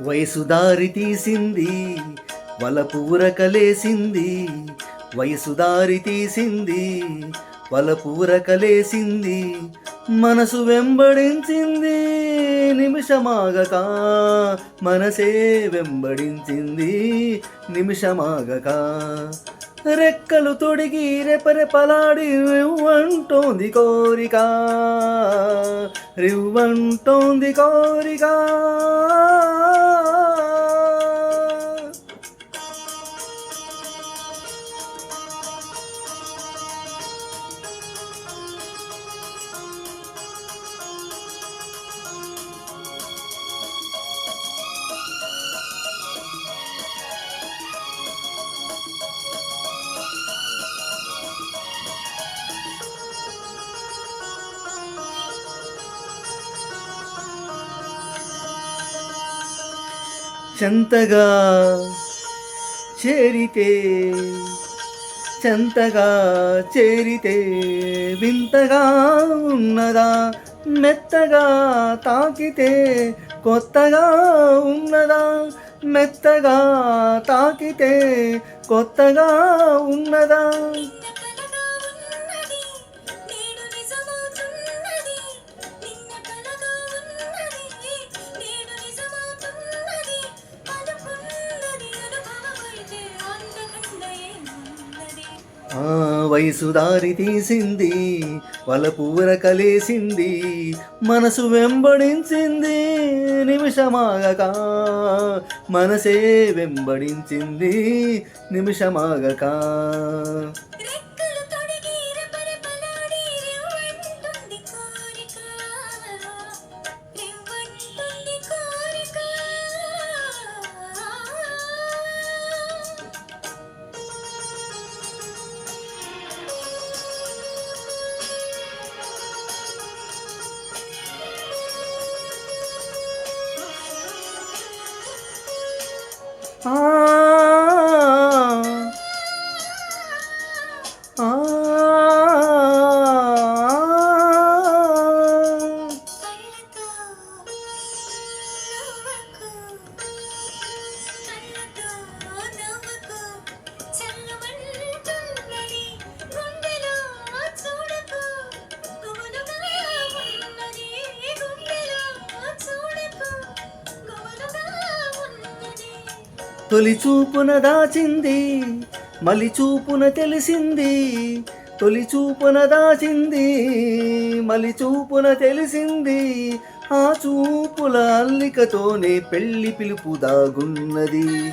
వయసు దారి తీసింది వలపు కలేసింది వయసు దారి తీసింది వలపు కలేసింది మనసు వెంబడించింది నిమిషమాగక మనసే వెంబడించింది నిమిషమాగక రెక్కలు తొడిగి రెపరెపలాడి రివ్వంటోంది కోరిక. రివ్వంటోంది కోరిక. చెంతగా చేరితే చెంతగా చేరితే వింతగా ఉన్నదా మెత్తగా తాకితే కొత్తగా ఉన్నదా మెత్తగా తాకితే కొత్తగా ఉన్నదా? ఆ వయసు దారి తీసింది వలపు ఉరకలేసింది మనసు వెంబడించింది నిమిషమాగక. మనసే వెంబడించింది నిమిషమాగక. ఆ తొలి చూపున దాచింది మలి చూపున తెలిసింది తొలి చూపున దాచింది మలి చూపున తెలిసింది. ఆ చూపుల అల్లికతోనే పెళ్ళి పిలుపు దాగున్నది.